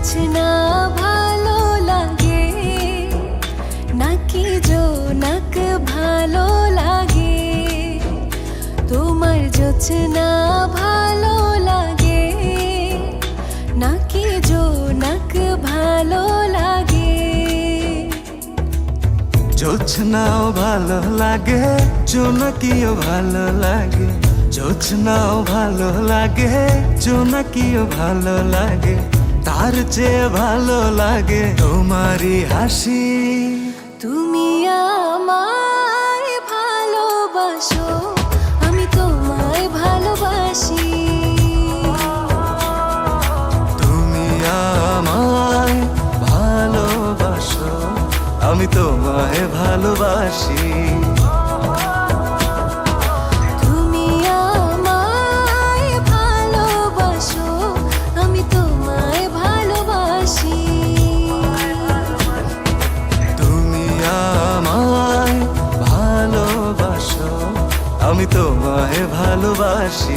জোছনা ভালো লাগে, নাকি জোনাক ভালো লাগে? তোমার জোছনা ভালো লাগে, নাকি জোনাক ভালো লাগে? জোছনাও ভালো লাগে, জোনাকিও ভালো লাগে, জোছনাও ভালো লাগে, জোনাকিও ভালো লাগে। তার চেয়ে ভালো লাগে তোমারই হাসি। তুমি আমায় ভালোবাসো আমি তোমায় ভালোবাসি। তুমি আমায় ভালোবাসো আমি তোমায় ভালোবাসি। ভালোবাসি।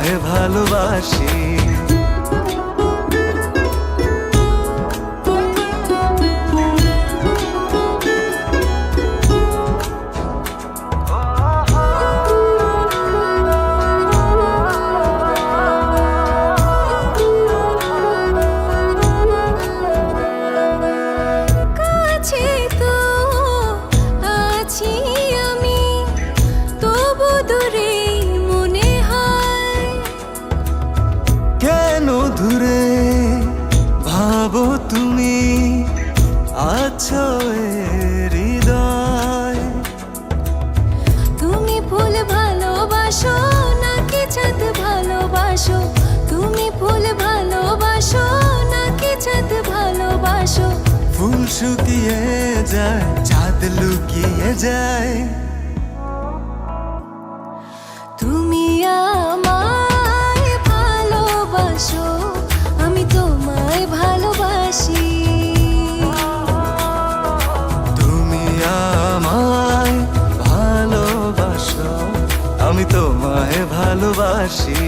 তোমায় ভালোবাসি। এ হৃদয়। তুমি ফুল ভালোবাসো নাকি চাঁদ ভালোবাসো? তুমি ফুল ভালোবাসো নাকি চাঁদ ভালোবাসো? ফুল শুকিয়ে যায় চাঁদ লুকিয়ে যায়। ভালোবাসি।